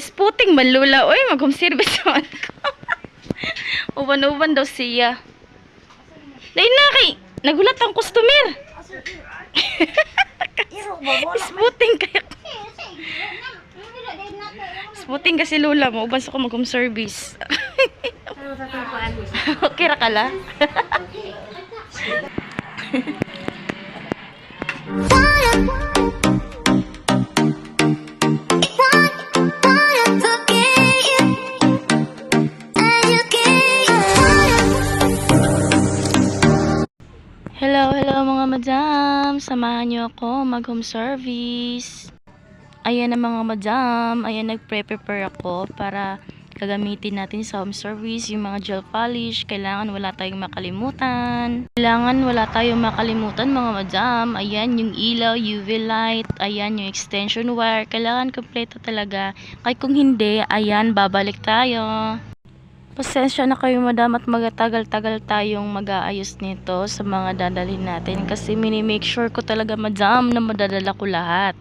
Sputing malula. Uy, service naman ko. Uban-uban daw siya. Dahil na nagulat ang customer. Sputing kaya. Sputing kasi lula mo. Uban sa ko mag-home service. okay ra ka la? Hello, mga madam. Samahan niyo ako mag-home service. Ayan na mga madam. Ayan, nagpre-prepare ako para gagamitin natin sa home service yung mga gel polish. Kailangan wala tayong makalimutan. Kailangan wala tayong makalimutan mga madam. Ayan, yung ilaw, UV light. Ayan, yung extension wire. Kailangan kompleto talaga. Kaya kung hindi, ayan, babalik tayo. Pasensya na kayo madam at magatagal-tagal tayong mag-aayos nito sa mga dadalhin natin kasi mini-make sure ko talaga madam na madadala ko lahat.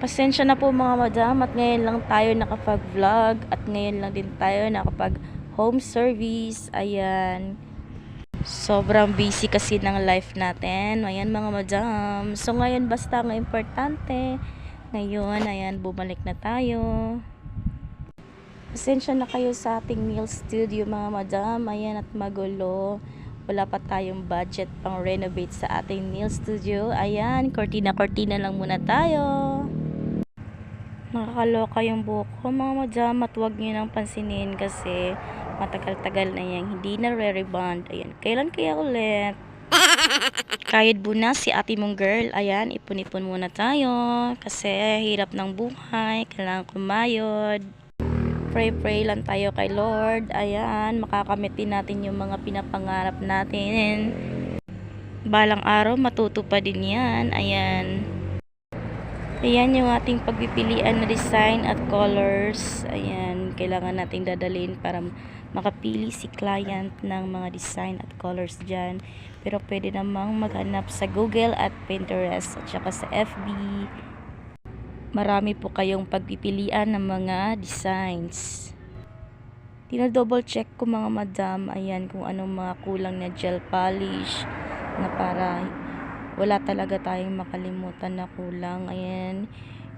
Pasensya na po mga madam at ngayon lang tayo nakapag-vlog at ngayon lang din tayo nakapag home service. Ayan. Sobrang busy kasi ng life natin. Ayan mga madam. So ngayon basta ang importante. Ngayon, ayan, bumalik na tayo. Pasensya na kayo sa ating meal studio mga madam. Ayan at magulo. Wala pa tayong budget pang renovate sa ating meal studio. Ayan, kortina-kortina lang muna tayo. Nakakaloka yung buhok ko mga madam at huwag nyo nang pansinin kasi matagal-tagal na yan. Hindi na re-rebond. Ayan, kailan kaya ulit? Kahit buna si ate mong girl, ayan, ipon-ipon muna tayo kasi hirap ng buhay, kailangan kumayod pray-pray lang tayo kay Lord. Ayan, makakamit natin yung mga pinapangarap natin. Balang araw, matutupad din yan. Ayan. Ayan yung ating pagpipilian na design at colors. Ayan, kailangan nating dadalhin para makapili si client ng mga design at colors dyan. Pero pwede namang maghanap sa Google at Pinterest at saka sa FB marami po kayong pagpipilian ng mga designs. Tina-double check ko mga madam, ayan kung anong mga kulang na gel polish na para wala talaga tayong makalimutan na kulang. Ayan,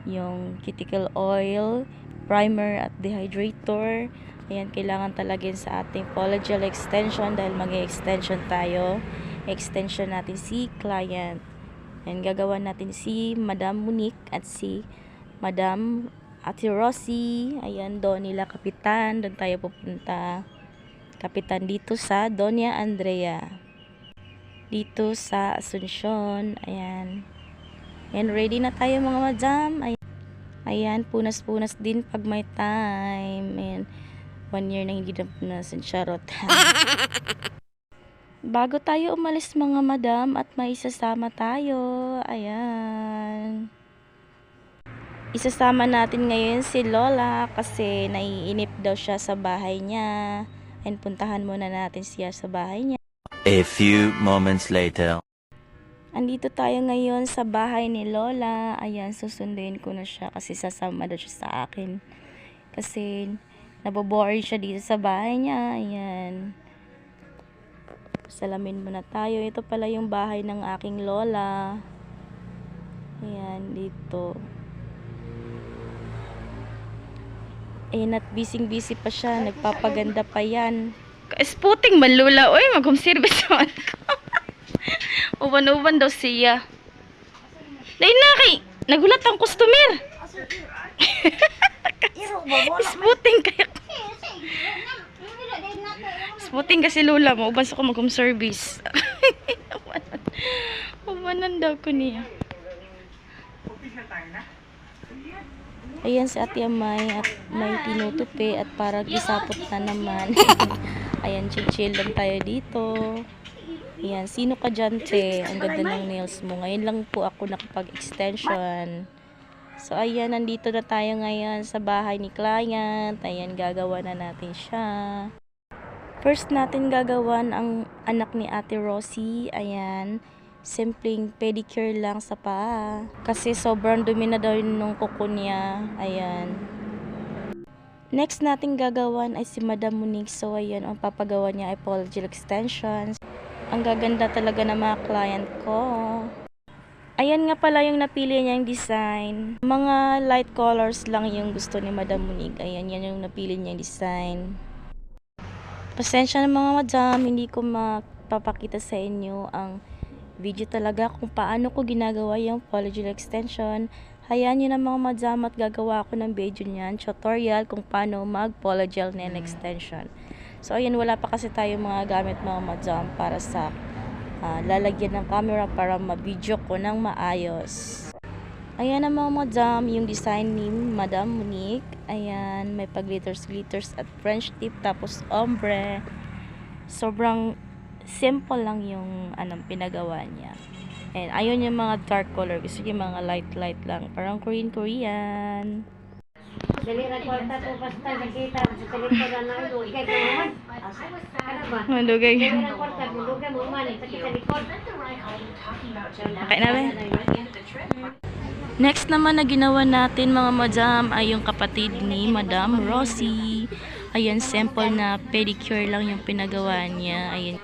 yung cuticle oil, primer at dehydrator. Ayan, kailangan talaga sa ating polygel extension dahil mag-extension tayo. Extension natin si client. Ayan, gagawa natin si Madam Monique at si Madam Ate Rosie. Ayan, doon nila kapitan. Doon tayo pupunta. Kapitan dito sa Doña Andrea. Dito sa Asuncion. Ayan. Ayan, ready na tayo mga madam. Ayan, Ayan punas-punas din pag may time. Ayan, one year na hindi na punasan. Charot. Bago tayo umalis mga madam at may isasama tayo. Ayan. Isasama natin ngayon si Lola kasi naiinip daw siya sa bahay niya. And puntahan muna natin siya sa bahay niya. A few moments later. Andito tayo ngayon sa bahay ni Lola. Ayan, susunduin ko na siya kasi sasama daw siya sa akin. Kasi naboboring siya dito sa bahay niya. Ayan. Salamin muna tayo. Ito pala yung bahay ng aking Lola. Ayan, dito. Ayan at busy-busy pa siya. Nagpapaganda pa yan. Sputing malula. Uy, mag-home service naman ko. Uban-uban daw siya. Dahil na kay, nagulat ang customer. Sputing kaya. Sputing kasi lula mo. Uban sa ko mag-home service. Ubanan daw ko niya. Ayan si Ate Amay at may tinutupi at para gisapot na naman. Ayan, chill lang tayo dito. Ayan, sino ka dyan, te? Ang ganda ng nails mo. Ngayon lang po ako nakapag-extension. So, ayan, nandito na tayo ngayon sa bahay ni client. Ayan, gagawa na natin siya. First natin gagawan ang anak ni Ate Rosie. Ayan, simpleng pedicure lang sa paa. Kasi sobrang dumi na daw nung kuko niya. Ayan. Next natin gagawan ay si Madam Monique. So, ayan, ang papagawa niya ay polygel extensions. Ang gaganda talaga ng mga client ko. Ayan nga pala yung napili niyang design. Mga light colors lang yung gusto ni Madam Monique. Ayan, yan yung napili niyang design. Pasensya na mga madam, hindi ko mapapakita sa inyo ang video talaga kung paano ko ginagawa yung polygel extension. Hayaan nyo na mga madam at gagawa ako ng video niyan, tutorial kung paano mag polygel nail extension. So ayan, wala pa kasi tayo mga gamit mga madam para sa ah, lalagyan ng camera para ma-video ko ng maayos. Ayan na mga madam, yung design ni Madam Monique. Ayan, may pag-glitters-glitters at French tip tapos ombre. Sobrang simple lang yung anong pinagawa niya. And ayun yung mga dark color. Gusto niya yung mga light-light lang. Parang Korean-Korean. Dali ra kwarta to basta nakita sa telepon na nalo ikay ko man. Ano ba? Malugay. Dali ra kwarta bulugan mo man sa kita likod. Okay na ba? Next naman na ginawa natin mga madam ay yung kapatid ni Madam Rosie. Ayan, simple na pedicure lang yung pinagawa niya. Ayan.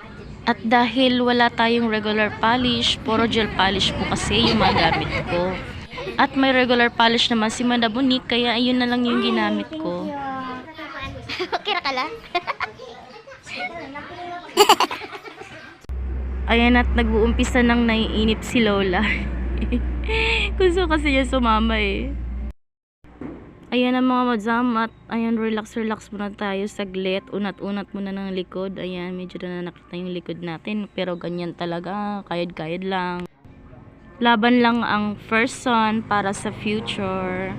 At dahil wala tayong regular polish, puro gel polish po kasi yung mga gamit ko. At may regular polish naman si Madam Monique, kaya ayun na lang yung ginamit ko. Kira ka lang? Ayan at nag-uumpisa nang naiinip si Lola. Gusto kasi niya sumama eh. Ayan ang mga madam at ayan relax relax muna tayo saglit. Unat-unat muna ng likod. Ayan medyo na nakita yung likod natin. Pero ganyan talaga. Kayad-kayad lang. Laban lang ang first son para sa future.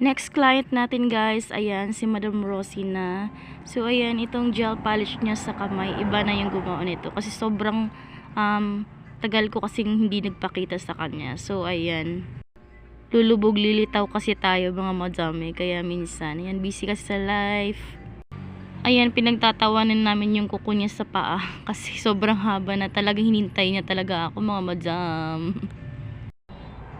Next client natin guys, ayan, si Madam Rosie na. So ayan, itong gel polish niya sa kamay, iba na yung gumawa nito. Kasi sobrang um, tagal ko kasing hindi nagpakita sa kanya. So ayan, lulubog lilitaw kasi tayo mga madami. Kaya minsan, ayan, busy kasi sa life. Ayan, pinagtatawanan namin yung kuko niya sa paa. Kasi sobrang haba na talagang hinintay niya talaga ako mga madam.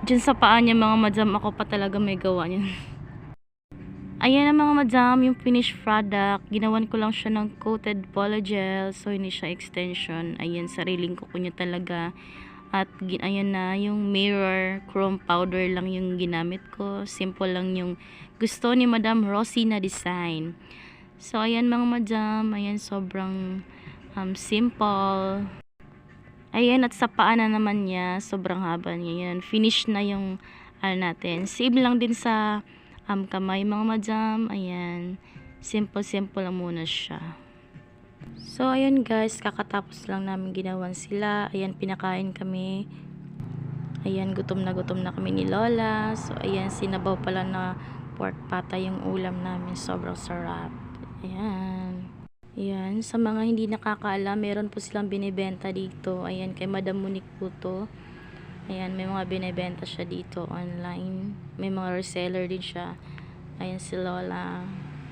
Diyan sa paa niya mga madam, ako pa talaga may gawa niyan. Ayan ang mga madam, yung finished product. Ginawan ko lang siya ng coated polygel. So, hindi siya extension. Ayan, sariling kuko niya talaga. At ayan na, yung mirror chrome powder lang yung ginamit ko. Simple lang yung gusto ni Madam Rosie na design. So, ayan mga madam. Ayan, sobrang um, simple. Ayan, at sa paa na naman niya, sobrang haba niya yan. Finish na yung ano natin. Same lang din sa um, kamay mga madam. Ayan. Simple-simple lang muna siya. So, ayun guys, kakatapos lang namin ginawan sila. Ayan, pinakain kami. Ayan, gutom na gutom na kami ni Lola. So, ayan, sinabaw pala na pork pata yung ulam namin. Sobrang sarap. Ayan. Ayan, sa mga hindi nakakaalam, meron po silang binibenta dito. Ayan, kay Madam Monique po to. Ayan, may mga binibenta siya dito online. May mga reseller din siya. Ayan si Lola.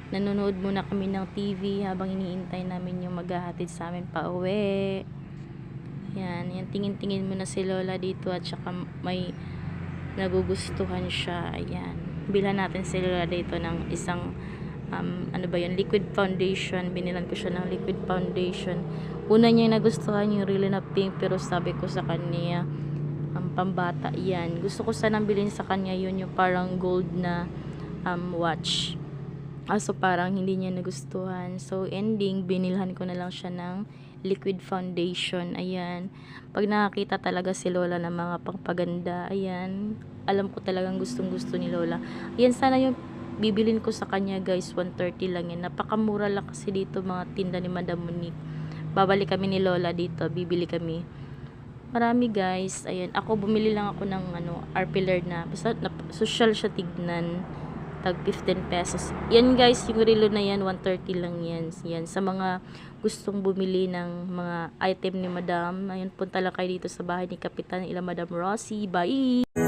Nanonood muna kami ng TV habang iniintay namin yung maghahatid sa amin pa uwi. Ayan, yan, tingin-tingin muna si Lola dito at saka may nagugustuhan siya. Ayan. Bilhan natin si Lola dito ng isang um, ano ba yun, liquid foundation. Binilan ko siya ng liquid foundation. Una niya nagustuhan yung really na pink pero sabi ko sa kanya, um, pambata yan. Gusto ko sanang bilhin sa kanya yun yung parang gold na um, watch. Aso parang hindi niya nagustuhan. So ending, binilhan ko na lang siya ng liquid foundation. Ayan. Pag nakakita talaga si Lola ng mga pangpaganda, ayan. Alam ko talagang gustong gusto ni Lola. Ayan, sana yung bibilin ko sa kanya guys 130 lang yan napakamura lang kasi dito mga tinda ni Madam Monique babalik kami ni Lola dito bibili kami marami guys ayan ako bumili lang ako ng ano arpillard na basta na, social siya tignan tag 15 pesos. Yan guys yung relo na yan 130 lang yan. Yan sa mga gustong bumili ng mga item ni Madam. Ayun punta lang kayo dito sa bahay ni Kapitan ila Madam Rosie bye